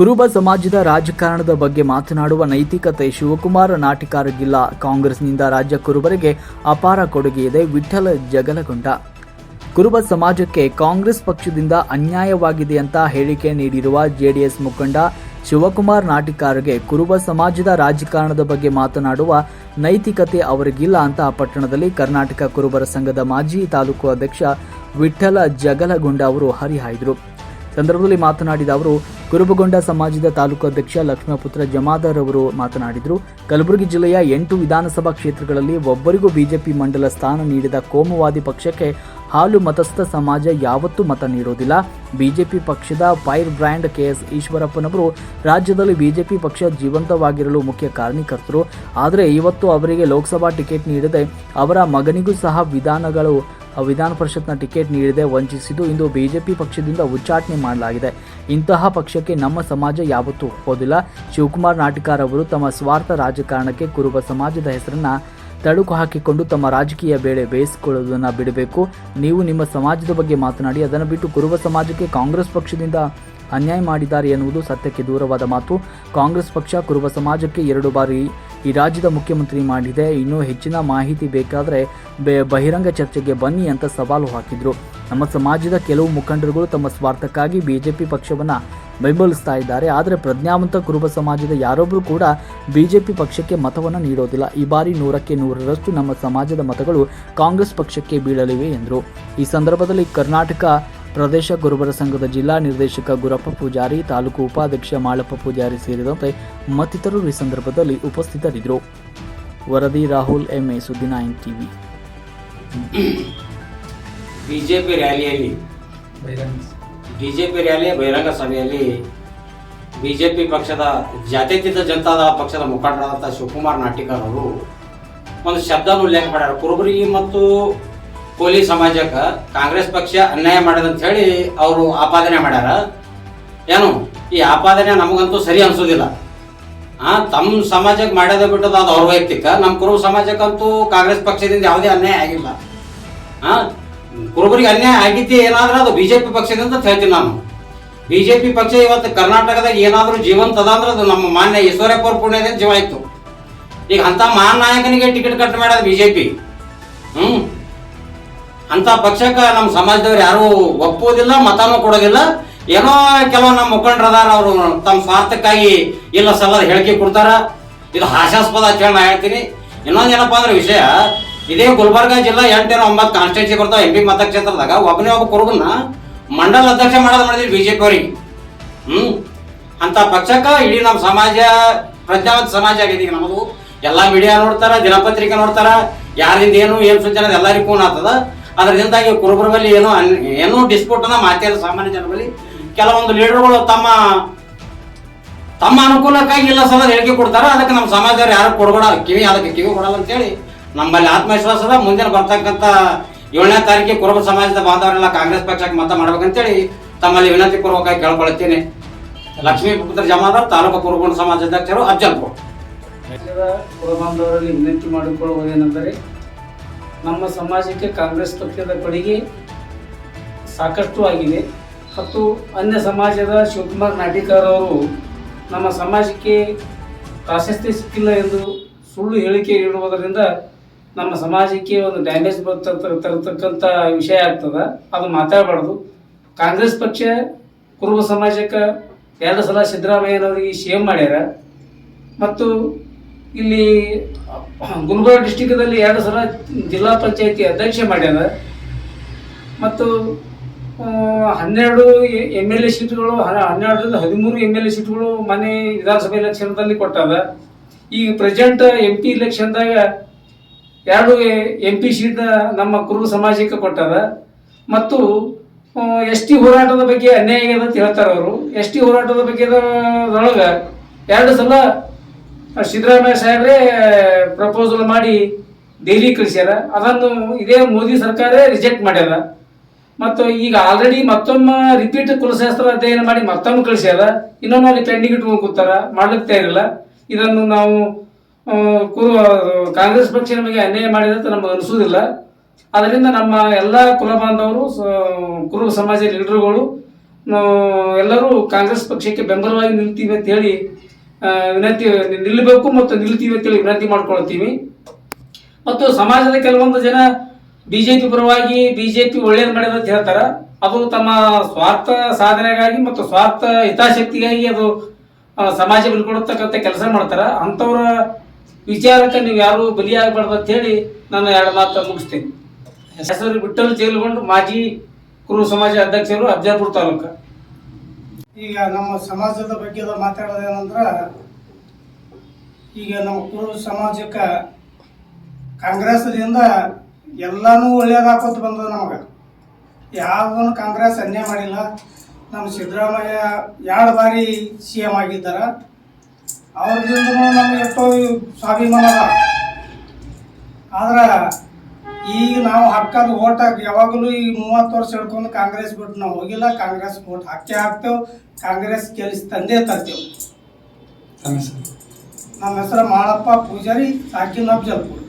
ಕುರುಬ ಸಮಾಜದ ರಾಜಕಾರಣದ ಬಗ್ಗೆ ಮಾತನಾಡುವ ನೈತಿಕತೆ ಶಿವಕುಮಾರ ನಾಟಿಕಾರಗಿಲ್ಲ. ಕಾಂಗ್ರೆಸ್ನಿಂದ ರಾಜ್ಯ ಕುರುಬರಿಗೆ ಅಪಾರ ಕೊಡುಗೆ ಇದೆ. ವಿಠಲ ಜಗಲಗೊಂಡ ಕುರುಬ ಸಮಾಜಕ್ಕೆ ಕಾಂಗ್ರೆಸ್ ಪಕ್ಷದಿಂದ ಅನ್ಯಾಯವಾಗಿದೆ ಅಂತ ಹೇಳಿಕೆ ನೀಡಿರುವ ಜೆಡಿಎಸ್ ಮುಖಂಡ ಶಿವಕುಮಾರ್ ನಾಟಿಕಾರ್ಗೆ ಕುರುಬ ಸಮಾಜದ ರಾಜಕಾರಣದ ಬಗ್ಗೆ ಮಾತನಾಡುವ ನೈತಿಕತೆ ಅವರಿಗಿಲ್ಲ ಅಂತ ಪಟ್ಟಣದಲ್ಲಿ ಕರ್ನಾಟಕ ಕುರುಬರ ಸಂಘದ ಮಾಜಿ ತಾಲೂಕು ಅಧ್ಯಕ್ಷ ವಿಠಲ ಜಗಲಗೊಂಡ ಅವರು ಹರಿಹಾಯ್ದರು. ಸಂದರ್ಭದಲ್ಲಿ ಮಾತನಾಡಿದ ಅವರು, ಕುರುಬಗೊಂಡ ಸಮಾಜದ ತಾಲೂಕು ಅಧ್ಯಕ್ಷ ಲಕ್ಷ್ಮಪುತ್ರ ಜಮಾದಾರ್ ಅವರು ಮಾತನಾಡಿದರು, ಕಲಬುರಗಿ ಜಿಲ್ಲೆಯ ಎಂಟು ವಿಧಾನಸಭಾ ಕ್ಷೇತ್ರಗಳಲ್ಲಿ ಒಬ್ಬರಿಗೂ ಬಿಜೆಪಿ ಮಂಡಲ ಸ್ಥಾನ ನೀಡಿದ ಕೋಮುವಾದಿ ಪಕ್ಷಕ್ಕೆ ಹಾಲು ಮತಸ್ಥ ಸಮಾಜ ಯಾವತ್ತೂ ಮತ ನೀಡೋದಿಲ್ಲ. ಬಿಜೆಪಿ ಪಕ್ಷದ ಫೈರ್ ಬ್ರ್ಯಾಂಡ್ ಕೆಎಸ್ ಈಶ್ವರಪ್ಪನವರು ರಾಜ್ಯದಲ್ಲಿ ಬಿಜೆಪಿ ಪಕ್ಷ ಜೀವಂತವಾಗಿರಲು ಮುಖ್ಯ ಕಾರಣಕರ್ತರು ಆದರೆ ಇವತ್ತು ಅವರಿಗೆ ಲೋಕಸಭಾ ಟಿಕೆಟ್ ನೀಡದೆ ಅವರ ಮಗನಿಗೂ ಸಹ ವಿಧಾನಗಳು ವಿಧಾನ ಪರಿಷತ್ನ ಟಿಕೆಟ್ ನೀಡದೆ ವಂಚಿಸಿದ್ದು. ಇಂದು ಬಿಜೆಪಿ ಪಕ್ಷದಿಂದ ಉಚ್ಚಾಟನೆ ಮಾಡಲಾಗಿದೆ. ಇಂತಹ ಪಕ್ಷಕ್ಕೆ ನಮ್ಮ ಸಮಾಜ ಯಾವತ್ತೂ ಒಪ್ಪೋದಿಲ್ಲ. ಶಿವಕುಮಾರ್ ನಾಟಕಾರ್ ಅವರು ತಮ್ಮ ಸ್ವಾರ್ಥ ರಾಜಕಾರಣಕ್ಕೆ ಕುರುಬ ಸಮಾಜದ ಹೆಸರನ್ನ ತಳುಕು ಹಾಕಿಕೊಂಡು ತಮ್ಮ ರಾಜಕೀಯ ಬೇಳೆ ಬೇಯಿಸಿಕೊಳ್ಳುವುದನ್ನು ಬಿಡಬೇಕು. ನೀವು ನಿಮ್ಮ ಸಮಾಜದ ಬಗ್ಗೆ ಮಾತನಾಡಿ, ಅದನ್ನು ಬಿಟ್ಟು ಕುರುಬ ಸಮಾಜಕ್ಕೆ ಕಾಂಗ್ರೆಸ್ ಪಕ್ಷದಿಂದ ಅನ್ಯಾಯ ಮಾಡಿದ್ದಾರೆ ಎನ್ನುವುದು ಸತ್ಯಕ್ಕೆ ದೂರವಾದ ಮಾತು. ಕಾಂಗ್ರೆಸ್ ಪಕ್ಷ ಕುರುಬ ಸಮಾಜಕ್ಕೆ ಎರಡು ಬಾರಿ ಈ ರಾಜ್ಯದ ಮುಖ್ಯಮಂತ್ರಿ ಮಾಡಿದೆ. ಇನ್ನೂ ಹೆಚ್ಚಿನ ಮಾಹಿತಿ ಬೇಕಾದರೆ ಬಹಿರಂಗ ಚರ್ಚೆಗೆ ಬನ್ನಿ ಅಂತ ಸವಾಲು ಹಾಕಿದ್ರು. ನಮ್ಮ ಸಮಾಜದ ಕೆಲವು ಮುಖಂಡರುಗಳು ತಮ್ಮ ಸ್ವಾರ್ಥಕ್ಕಾಗಿ ಬಿಜೆಪಿ ಪಕ್ಷವನ್ನು ಬೆಂಬಲಿಸ್ತಾ ಇದ್ದಾರೆ. ಆದರೆ ಪ್ರಜ್ಞಾವಂತ ಕುರುಬ ಸಮಾಜದ ಯಾರೊಬ್ಬರು ಕೂಡ ಬಿಜೆಪಿ ಪಕ್ಷಕ್ಕೆ ಮತವನ್ನು ನೀಡೋದಿಲ್ಲ. ಈ ಬಾರಿ ನೂರಕ್ಕೆ ನೂರರಷ್ಟು ನಮ್ಮ ಸಮಾಜದ ಮತಗಳು ಕಾಂಗ್ರೆಸ್ ಪಕ್ಷಕ್ಕೆ ಬೀಳಲಿವೆ ಎಂದರು. ಈ ಸಂದರ್ಭದಲ್ಲಿ ಕರ್ನಾಟಕ ಪ್ರದೇಶ ಗುರುಬರ ಸಂಘದ ಜಿಲ್ಲಾ ನಿರ್ದೇಶಕ ಗುರಪ್ಪ ಪೂಜಾರಿ, ತಾಲೂಕು ಉಪಾಧ್ಯಕ್ಷ ಮಾಳಪ್ಪ ಪೂಜಾರಿ ಸೇರಿದಂತೆ ಮತ್ತಿತರರು ಈ ಸಂದರ್ಭದಲ್ಲಿ ಉಪಸ್ಥಿತರಿದ್ದರು. ವರದಿ ರಾಹುಲ್, ಎಂಎ ಸುದ್ದಿ ನೈನ್ ಟಿವಿ. ಬಿಜೆಪಿ ರ್ಯಾಲಿಯಲ್ಲಿ, ಬಿಜೆಪಿ ರ್ಯಾಲಿ, ಬಹಿರಂಗ ಸಭೆಯಲ್ಲಿ ಬಿಜೆಪಿ ಪಕ್ಷದ ಜಾತ್ಯತೀತ ಜನತಾದ ಪಕ್ಷದ ಮುಖಂಡರಾದಂಥ ಶಿವಕುಮಾರ್ ನಾಟಿಕರ್ ಅವರು ಒಂದು ಶಬ್ದ ಉಲ್ಲೇಖ ಮಾಡ್ಯಾರ. ಕುರುಬರಿಗೆ ಮತ್ತು ಕೋಲಿ ಸಮಾಜಕ್ಕೆ ಕಾಂಗ್ರೆಸ್ ಪಕ್ಷ ಅನ್ಯಾಯ ಮಾಡದಂತ ಹೇಳಿ ಅವರು ಆಪಾದನೆ ಮಾಡ್ಯಾರ. ಏನು? ಈ ಆಪಾದನೆ ನಮಗಂತೂ ಸರಿ ಅನ್ಸೋದಿಲ್ಲ. ತಮ್ಮ ಸಮಾಜಕ್ಕೆ ಮಾಡೋದೇ ಬಿಟ್ಟದ ಅದು ಅವ್ರ ವೈಯಕ್ತಿಕ. ನಮ್ಮ ಕುರುಬ ಸಮಾಜಕ್ಕಂತೂ ಕಾಂಗ್ರೆಸ್ ಪಕ್ಷದಿಂದ ಯಾವುದೇ ಅನ್ಯಾಯ ಆಗಿಲ್ಲ. ಆ, ಕುರುಬರಿಗೆ ಅನ್ಯಾಯ ಆಗಿದ್ದೆ ಏನಾದ್ರೂ ಅದು ಬಿ ಜೆ ಪಿ ಪಕ್ಷದಿಂದ ಹೇಳ್ತೀನಿ ನಾನು. ಪಿ ಪಕ್ಷ ಇವತ್ತು ಕರ್ನಾಟಕದಾಗ ಏನಾದರೂ ಜೀವಂತ ಅದ ಅಂದ್ರೆ ಅದು ನಮ್ಮ ಮಾನ್ಯ ಈಶ್ವರಪ್ಪ ಅವ್ರ ಪುಣ್ಯದಿಂದ ಜೀವ ಆಯ್ತು. ಈಗ ಅಂತ ಮಹಾನ್ ನಾಯಕನಿಗೆ ಟಿಕೆಟ್ ಕಟ್ ಮಾಡೋದು ಪಿ ಹ್ಮ್? ಅಂತ ಪಕ್ಷಕ್ಕ ನಮ್ಮ ಸಮಾಜದವ್ರು ಯಾರು ಒಪ್ಪುವುದಿಲ್ಲ, ಮತಾನು ಕೊಡೋದಿಲ್ಲ. ಏನೋ ಕೆಲವು ನಮ್ಮ ಮುಖಂಡರದಾರ ಅವರು ತಮ್ಮ ಸ್ವಾರ್ಥಕ್ಕಾಗಿ ಇಲ್ಲ ಸಲ್ಲದ ಹೇಳಿಕೆ ಕೊಡ್ತಾರ. ಇದು ಹಾಸ್ಯಾಸ್ಪದ ಹೇಳಿ ನಾ ಹೇಳ್ತೀನಿ. ಇನ್ನೊಂದು ಏನಪ್ಪಾ ಅಂದ್ರೆ ವಿಷಯ, ಇದೇ ಗುಲ್ಬರ್ಗ ಜಿಲ್ಲಾ ಎಂಟೇನೋ ಒಂಬತ್ತು ಕಾನ್ಸ್ಟಿಟ್ಯೂನ್ಸಿ ಕೊಡ್ತಾವ ಎಂ ಪಿ ಮತಕ್ಷೇತ್ರದಾಗ. ಒಬ್ಬನೇ ಒಬ್ಬ ಕುರುಬನ್ನ ಮಂಡಲ ಅಧ್ಯಕ್ಷ ಮಾಡೋದು ಮಾಡಿದ್ವಿ ಬಿಜೆಪಿ ಅವ್ರಿಗೆ. ಹ್ಮ್? ಅಂತ ಪಕ್ಷಕ್ಕ ಇಡೀ ನಮ್ಮ ಸಮಾಜ, ಪ್ರಜ್ಞಾವಂತ ಸಮಾಜ ಆಗಿದೆ ಈಗ ನಮ್ಮದು. ಎಲ್ಲಾ ಮೀಡಿಯಾ ನೋಡ್ತಾರ, ದಿನಪತ್ರಿಕೆ ನೋಡ್ತಾರ. ಯಾರಿಂದ ಏನು ಏನು ಸೂಚನೆ ಎಲ್ಲರಿಗೂ ಆಗ್ತದ. ಅದರಿಂದಾಗಿ ಕುರುಬರ ಬಳಿ ಏನೋ ಏನೋ ಡಿಸ್ಪ್ಯೂಟ್ ಅನ್ನ ಮಾತಾಡ ಸಾಮಾನ್ಯ ಜನರ ಬಳಿ ಕೆಲವೊಂದು ಲೀಡರ್ಗಳು ತಮ್ಮ ತಮ್ಮ ಅನುಕೂಲಕ್ಕಾಗಿ ಇಲ್ಲ ಸದ ಹೇಳಿಕೆ ಕೊಡ್ತಾರ. ಅದಕ್ಕೆ ನಮ್ಮ ಸಮಾಜದವ್ರು ಯಾರು ಕೊಡಬೇಡ, ಕಿವಿ, ಅದಕ್ಕೆ ಕಿವಿ ಕೊಡಲ್ಲ ಅಂತೇಳಿ ನಮ್ಮಲ್ಲಿ ಆತ್ಮವಿಶ್ವಾಸ ಅದ. ಮುಂದಿನ ಬರ್ತಕ್ಕಂಥ ಏಳನೇ ತಾರೀಕಿಗೆ ಕುರುಬ ಸಮಾಜದ ಬಾಂಧವರೆಲ್ಲ ಕಾಂಗ್ರೆಸ್ ಪಕ್ಷಕ್ಕೆ ಮತ ಮಾಡ್ಬೇಕಂತೇಳಿ ತಮ್ಮಲ್ಲಿ ವಿನಂತಿ ಪೂರ್ವಕವಾಗಿ ಕೇಳ್ಕೊಳ್ತೀನಿ. ಲಕ್ಷ್ಮೀ ಪುತ್ರ ಜಮಾದ ತಾಲೂಕು ಕುರುಬ ಸಮಾಜ ಅಧ್ಯಕ್ಷರು ಅಫ್ಜಲ್ಪುರ್ ಕುರುಬಾಂಧವರಲ್ಲಿ ವಿನಂತಿ ಮಾಡಿಕೊಳ್ಳುವುದೇನೆಂದರೆ ನಮ್ಮ ಸಮಾಜಕ್ಕೆ ಕಾಂಗ್ರೆಸ್ ಪಕ್ಷದ ಕೊಡುಗೆ ಸಾಕಷ್ಟು ಆಗಿದೆ. ಮತ್ತು ಅನ್ಯ ಸಮಾಜದ ಶಿವಕುಮಾರ್ ನಾಟಿಕರ್ ಅವರು ನಮ್ಮ ಸಮಾಜಕ್ಕೆ ಪ್ರಾಶಸ್ತ್ಯ ಸಿಕ್ಕಿಲ್ಲ ಎಂದು ಸುಳ್ಳು ಹೇಳಿಕೆ ನೀಡುವುದರಿಂದ ನಮ್ಮ ಸಮಾಜಕ್ಕೆ ಒಂದು ಡ್ಯಾಮೇಜ್ ತರತಕ್ಕಂಥ ವಿಷಯ ಆಗ್ತದೆ. ಅದು ಮಾತಾಡಬಾರ್ದು. ಕಾಂಗ್ರೆಸ್ ಪಕ್ಷ ಕುರುಬ ಸಮಾಜಕ್ಕೆ ಎರಡು ಸಲ ಸಿದ್ದರಾಮಯ್ಯನವರಿಗೆ ಸಿ ಎಂ ಮಾಡ್ಯಾರ. ಮತ್ತು ಇಲ್ಲಿ, ಗುಲ್ಬರ್ಗ ಡಿಸ್ಟಿಕ್ದಲ್ಲಿ ಎರಡು ಸಲ ಜಿಲ್ಲಾ ಪಂಚಾಯತಿ ಅಧ್ಯಕ್ಷ ಮಾಡ್ಯಾರ. ಮತ್ತು ಹನ್ನೆರಡು ಎಂ ಎಲ್ ಎ ಸೀಟ್ಗಳು ಹನ್ನೆರಡರಿಂದ ಹದಿಮೂರು ಎಂ ಎಲ್ ಎ ಸೀಟ್ಗಳು ಮನೆ ವಿಧಾನಸಭೆ ಎಲೆಕ್ಷನ್ದಲ್ಲಿ ಕೊಟ್ಟದ ಈಗ ಪ್ರೆಸೆಂಟ್ ಎಂ ಪಿ ಇಲೆಕ್ಷನ್ದಾಗ ಎರಡು ಎಂ ಪಿ ಸೀಟ್ ನಮ್ಮ ಕುರುಬ ಸಮಾಜಕ್ಕೆ ಕೊಟ್ಟದ ಮತ್ತು ಎಸ್ ಟಿ ಹೋರಾಟದ ಬಗ್ಗೆ ಅನ್ಯಾಯ ಅಂತ ಹೇಳ್ತಾರೆ ಅವರು. ಎಸ್ ಟಿ ಹೋರಾಟದ ಬಗ್ಗೆ ಎರಡು ಸಲ ಸಿದ್ದರಾಮಯ್ಯ ಸಾಹೇಬ್ರೇ ಪ್ರಪೋಸಲ್ ಮಾಡಿ ದೆಹಲಿ ಕಳಿಸ್ಯಾರ. ಅದನ್ನು ಇದೇ ಮೋದಿ ಸರ್ಕಾರ ರಿಜೆಕ್ಟ್ ಮಾಡ್ಯಾರ. ಮತ್ತು ಈಗ ಆಲ್ರೆಡಿ ಮತ್ತೊಮ್ಮೆ ರಿಪೀಟ್ ಕುಲಶಾಸ್ತ್ರ ಅಧ್ಯಯನ ಮಾಡಿ ಮತ್ತೊಮ್ಮೆ ಕಳಿಸ್ಯಾರ. ಇನ್ನೊಮ್ಮೆ ಅಲ್ಲಿ ಪೆಂಡಿಂಗ್ ಇಟ್ಕೊಂಡು ಕೂತಾರ. ಮಾಡ್ಲಿಕ್ಕೆ ತಯಾರಿಲ್ಲ. ಇದನ್ನು ನಾವು ಕುರು ಕಾಂಗ್ರೆಸ್ ಪಕ್ಷ ನಮಗೆ ಅನ್ಯಾಯ ಮಾಡಿದ ಅಂತ ನಮಗೆ ಅನಿಸೋದಿಲ್ಲ ಅದರಿಂದ ನಮ್ಮ ಎಲ್ಲ ಕುಲ ಬಾಂಧವರು ಕುರು ಸಮಾಜ ಲೀಡರ್ಗಳು ಎಲ್ಲರೂ ಕಾಂಗ್ರೆಸ್ ಪಕ್ಷಕ್ಕೆ ಬೆಂಬಲವಾಗಿ ನಿಲ್ತೀವಿ ಅಂತ ಹೇಳಿ ವಿನಂತಿ, ನಿಲ್ಲಬೇಕು ಮತ್ತು ನಿಲ್ತೀವಿ ಅಂತೇಳಿ ವಿನಂತಿ ಮಾಡ್ಕೊಳ್ತೀವಿ. ಮತ್ತು ಸಮಾಜದ ಕೆಲವೊಂದು ಜನ ಬಿಜೆಪಿ ಪರವಾಗಿ, ಬಿಜೆಪಿ ಒಳ್ಳೇದು ಮಾಡಿದೆ ಅಂತ ಹೇಳ್ತಾರ. ಅದು ತಮ್ಮ ಸ್ವಾರ್ಥ ಸಾಧನೆಗಾಗಿ ಮತ್ತು ಸ್ವಾರ್ಥ ಹಿತಾಸಕ್ತಿಗಾಗಿ ಅದು ಸಮಾಜ ಬಿಲ್ಕೊಡತಕ್ಕಂಥ ಕೆಲಸ ಮಾಡ್ತಾರೆ. ಅಂಥವ್ರ ವಿಚಾರಕ್ಕೆ ನೀವು ಯಾರು ಬಲಿಯಾಗಬಾರ್ದು ಅಂತ ಹೇಳಿ ನಾನು ಎರಡು ಮಾತು ಮುಗಿಸ್ತೀನಿ. ಹೆಸರು ಬಿಟ್ಟಲು ಜೈಲುಗೊಂಡು ಮಾಜಿ ಕುರು ಸಮಾಜ ಅಧ್ಯಕ್ಷರು ಅಬ್ಜಾಪುರ್ ತಾಲೂಕು. ಈಗ ನಮ್ಮ ಸಮಾಜದ ಬಗ್ಗೆ ಮಾತಾಡೋದೇನಂದ್ರೆ ಈಗ ನಮ್ಮ ಕುರುಬ ಸಮಾಜಕ್ಕೆ ಕಾಂಗ್ರೆಸ್ದಿಂದ ಎಲ್ಲನೂ ಒಳ್ಳೇದಾಕೋತ ಬಂದದ ನಮಗೆ. ಯಾವುದನ್ನು ಕಾಂಗ್ರೆಸ್ ಅನ್ಯಾಯ ಮಾಡಿಲ್ಲ. ನಮ್ಮ ಸಿದ್ದರಾಮಯ್ಯ ಎರಡು ಬಾರಿ ಸಿ ಎಂ ಆಗಿದ್ದಾರೆ. ಅವ್ರದಿಂದ ನಮ್ಗೆ ಎಷ್ಟೋ ಸ್ವಾಭಿಮಾನ ಆದ್ರೆ ಈಗ ನಾವು ಹಕ್ಕದ ಓಟ್ ಹಾಕಿ ಯಾವಾಗಲೂ ಈ ಮೂವತ್ತು ವರ್ಷ ಹಿಡ್ಕೊಂಡು ಕಾಂಗ್ರೆಸ್ ಬಿಟ್ಟು ನಾವು ಹೋಗಿಲ್ಲ ಕಾಂಗ್ರೆಸ್ ಓಟ್ ಹಾಕೇ ಹಾಕ್ತೇವೆ ಕಾಂಗ್ರೆಸ್ ಕೆಲಸ ತಂದೆ ತರ್ತೇವೆ. ನಮ್ಮ ಹೆಸರು ಮಾಳಪ್ಪ ಪೂಜಾರಿ ಸಾಕಿನ್ ಅಫ್ಜಲ್ಪುರ್.